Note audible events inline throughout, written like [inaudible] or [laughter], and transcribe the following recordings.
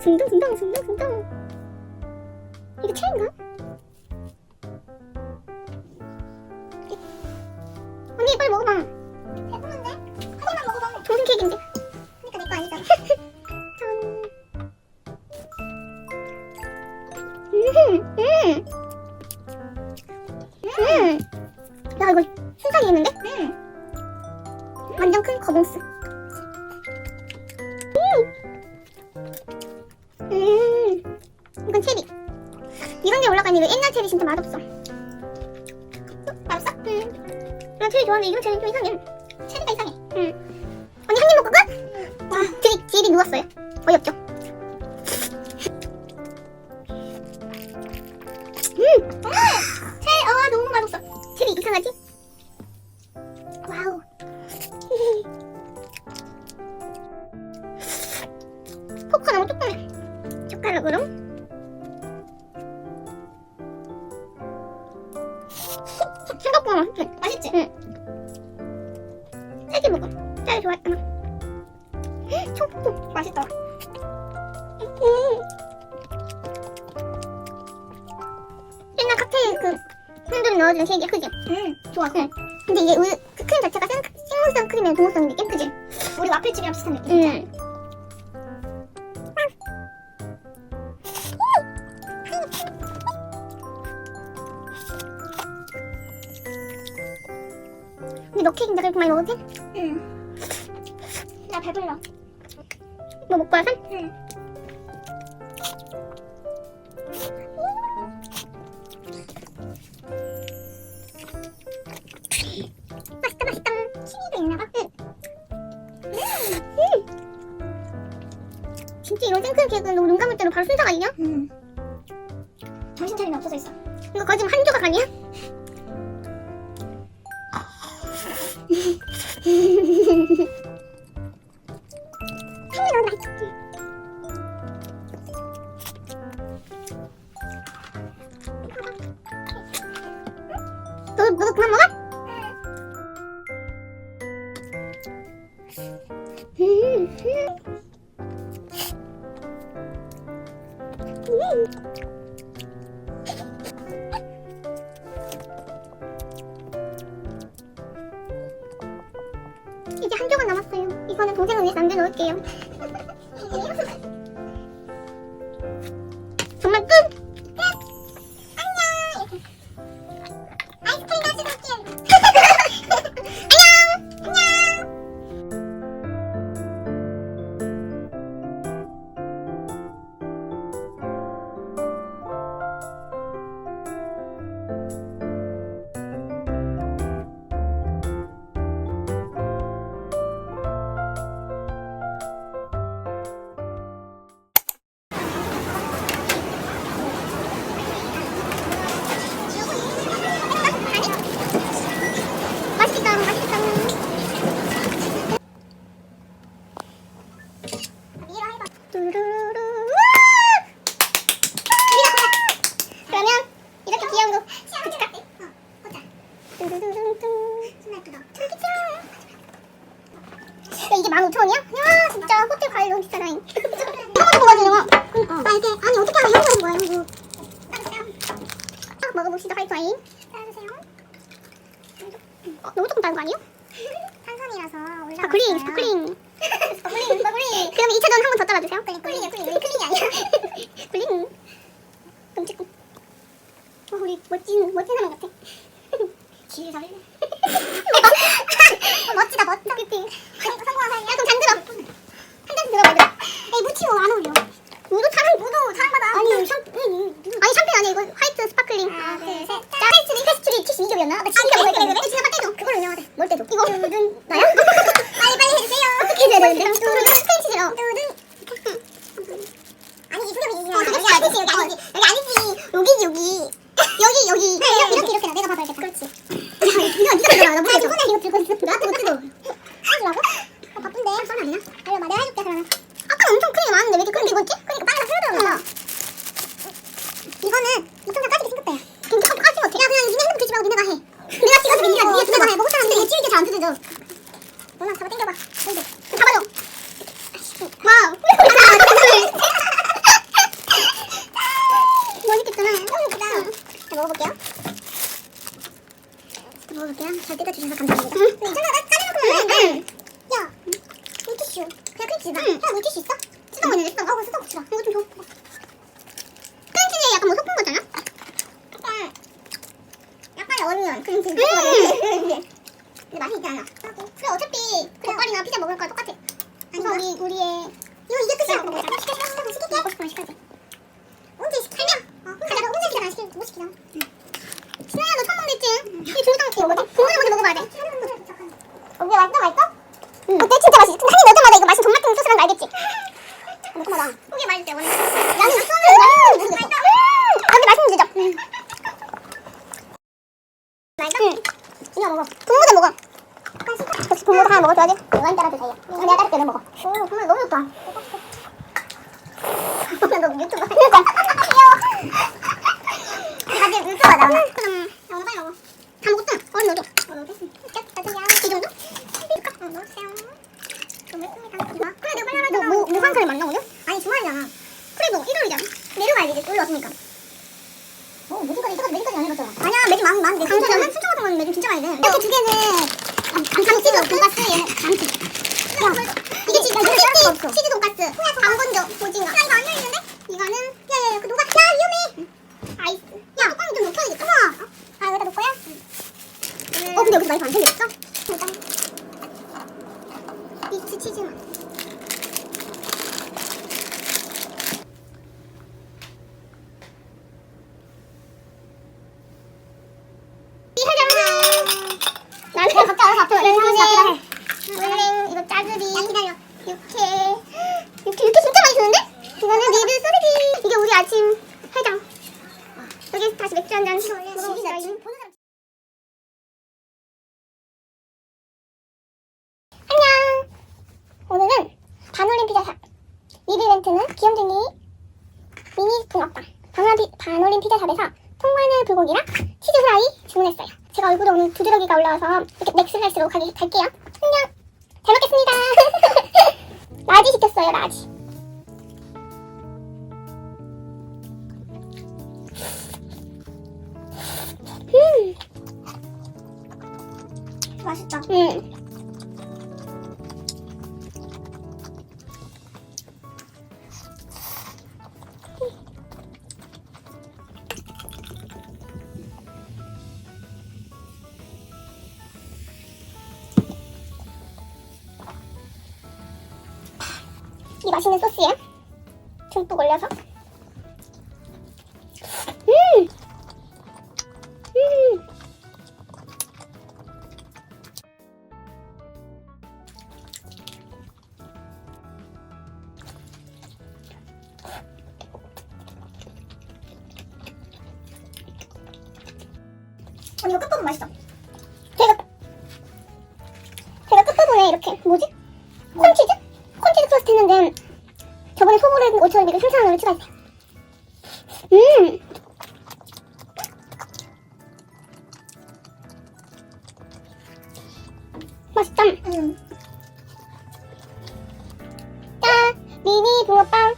순둥, 순둥. 이거 체리인가? 언니 빨리 먹어봐. 나 체리 좋아하는데 이런 체리 좀 이상해. 체리가 이상해. 응. 언니 한 입 먹고 끝? 와, 딜이, 딜이 누웠어요. 어이없죠? 옛날 칵테일 그 흔들어 넣어주는 케이크야, 그지? 응, 좋아. 응. 근데 이게 우유, 그 크림 자체가 생, 식물성 크림이랑 동물성인데 예쁘지? 우리 와플집이랑 비슷한 느낌. 응. 근데 너 케이크 내가 이렇게 많이 먹어도 돼? 생크림 케이크는 너무 눈 감을 때는 바로 순삭 아니냐? 응. 정신 차리면 없어져 있어. 이거 거의 지금 한 조각 아니야? 15,000원이야? 야, 진짜 호텔 과일 너무 비싸다잉. 이거 먹어야지, 이거. 나 이게, 아니, 어떻게 하면 이런 거 하는 거야, 이거. 아, 먹어봅시다, 화이트 와인. 따주세요. 어, 너무 조금 다른 거 아니에요? 탄산이라서 올라. 스파클링, 스파클링. 스파클링, 스파클링. [laughs] 그럼 2차전 한 번 더 따라주세요. 쿨링, 쿨링이야, 쿨링. 클링이 아니야. 쿨링. 끔찍. 어, 우리 멋진, 멋진 사람 같아. 지휘 잘해. 어, 멋지다, 멋져. [laughs] 그치? vurdum. Dayak 可以的 얘는 쓰레기. 이게 우리 아침 해장. 여기 다시 맥주 한 잔. 먹어봅시다. 안녕. 오늘은 반올림 피자 샵. 리뷰 이벤트는 귀염둥이 미니 스푼 오빠. 반올림, 반올림 피자 샵에서 통마늘 불고기랑 치즈 프라이 주문했어요. 제가 얼굴에 오늘 두드러기가 올라와서 이렇게 넥슬라이스로 갈게요. 안녕. 잘 먹겠습니다. [laughs] 라지 시켰어요, 라지. 嗯。 맛있다. 음. 짠! 미니 붕어빵.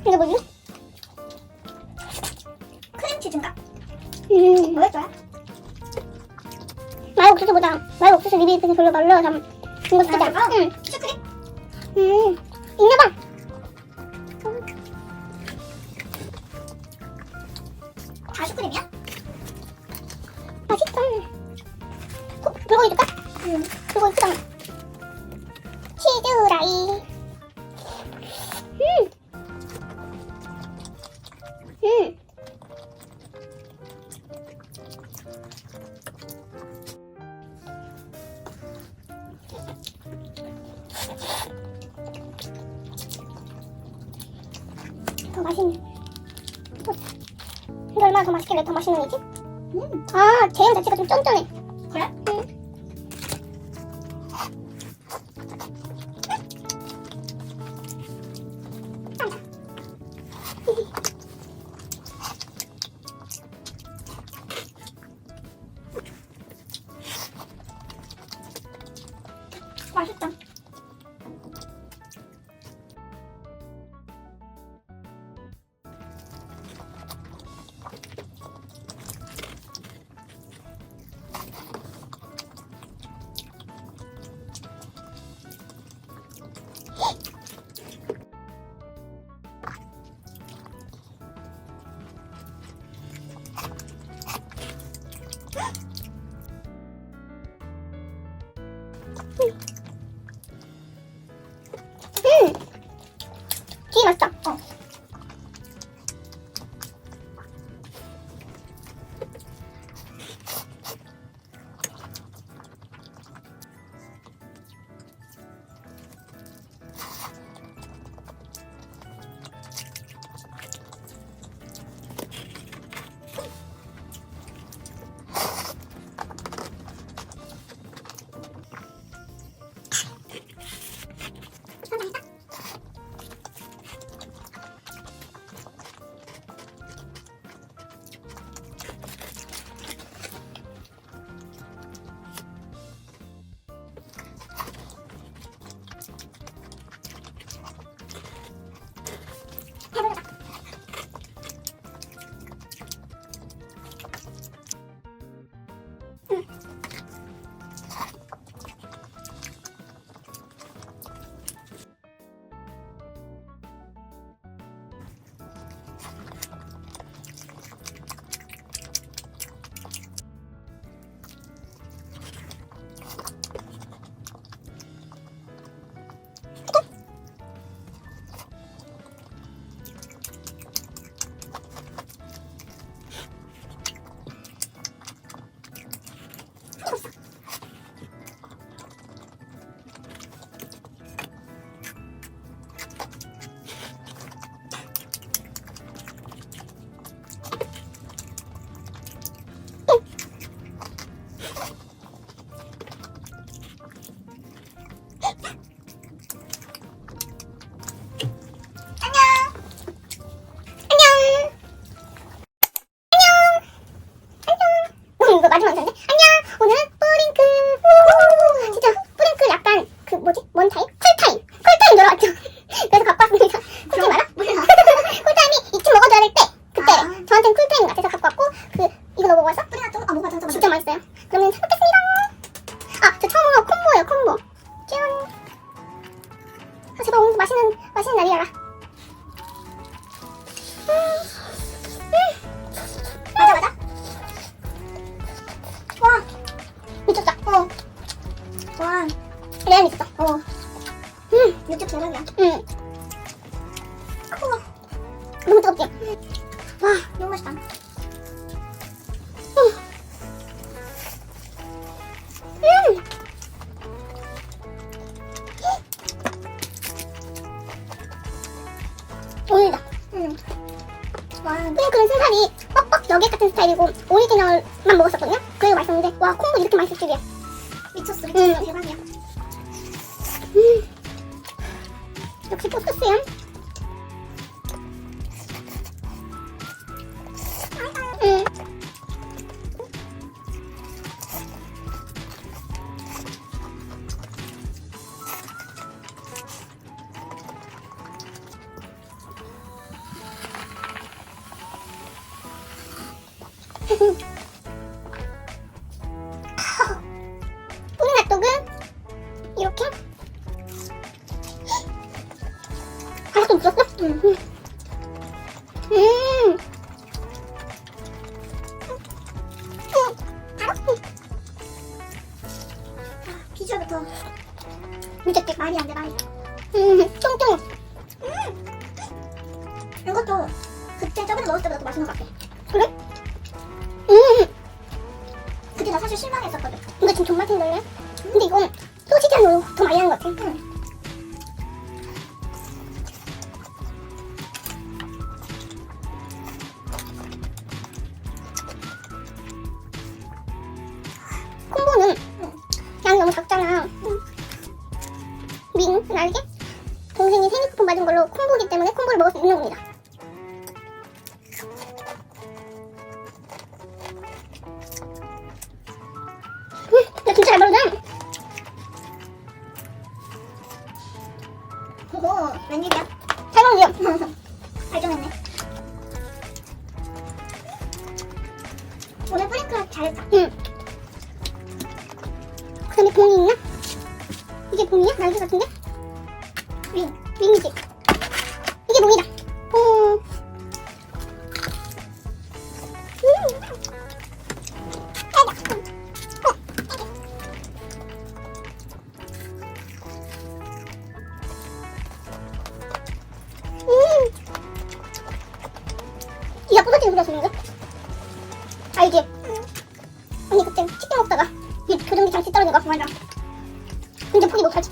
이거 뭐지? 크림치즈인가? 음. 뭐였더라? 말옥수수 보자. 말옥수수 리뷰 있으니 별로 말로 잠. 음. 음. 이거 진짜. 응. 슈크림? 음. 있나봐. 왜 더 맛있는 거지? 음. 아, 제형 자체가 좀 쫀쫀해. 그래? 응. 음. [laughs] 맛있다. 안 레알 미쳤다. 어, 음, 육즙 대박이야. 음, 우와, 너무 뜨겁지? 와, 너무 맛있다. 음. 오늘다. 응. 와, 프링클은 순살이 뻑뻑 여객 같은 스타일이고 비주얼부터 미쳤지? 말이 안 돼, 말이. 음, 쫑쫑. 이것도 그때 저번에 먹을 때보다 더 맛있는 것 같아. 그래? 음, 그때 나 사실 실망했었거든. 이거 지금 존맛인 걸래? 근데 이건 소시지로 더 많이 하는 것 같아. 응. 겁니다. 하시는 거? 알지? 언니 그때 치킨 먹다가 이 교정기 장치 떨어진 거 맞아 근데 포기 못하지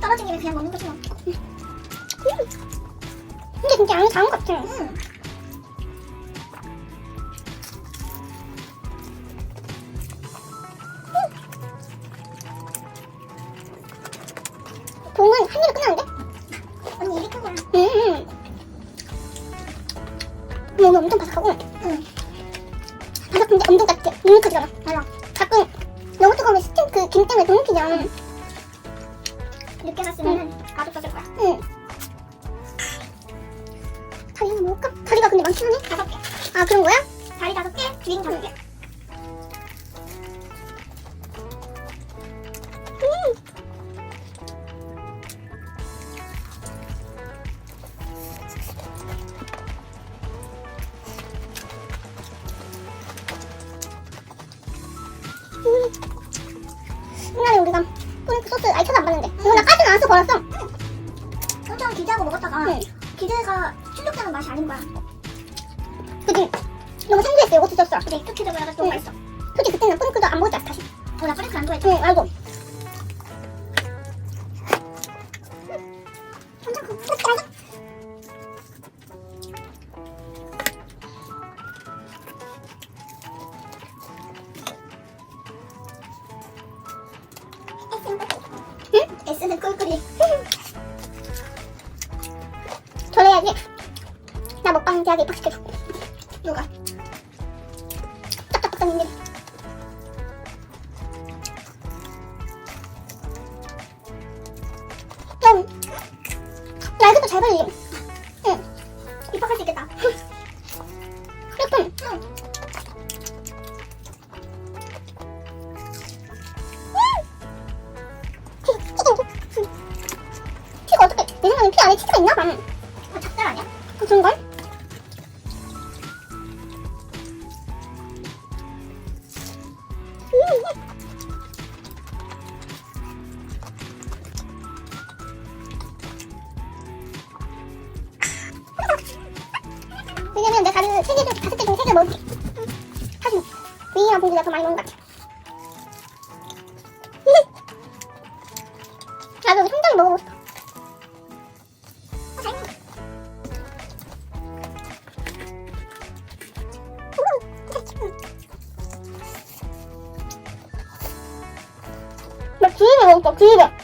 떨어진 김에 그냥 먹는 거지 뭐. 근데 진짜 양이 작은 것 같아 응. 봉은 한 입에 끝나는데? 언니 입이 큰 거야. 음 몸이 엄청 바삭하고 응. 바삭한데 엄청 따뜻해 눅눅하지가 않아 달라. 가끔 너무 뜨거우면 스팀 그김 때문에 더 눅눅이잖아 늦게 갔으면은 가족 떠줄 거야. 응 다리 하나 먹을까? 다리가 근데 많긴 하네 다섯 개. 아 그런 거야? 다리 다섯 개, 윙 다섯 개. 뿌링크 소스 아예 쳐도 안 봤는데 이거 나 까지 나와서 버렸어 엄청 기대하고 먹었다가 응. 기대가 충족되는 맛이 아닌 거야. 그치? 너무 생소했어 요거트 소스 근데 익숙해져 버려서 너무 응. 맛있어. 솔직히 그때는 뿌링크도 안 먹었지 다시 어, 나 프링클 안 좋아했지. 응 알고 응? S는 꿀꿀이. 저래야지 나 먹방 대학에 입학시켜줘 누가? 짝짝 박사님들이 좀 날개도 잘 발리 더 많이 먹는 것 같아. [laughs] 나도 상당히 먹어보고 싶어. 나 기입에 먹었어, 기입에.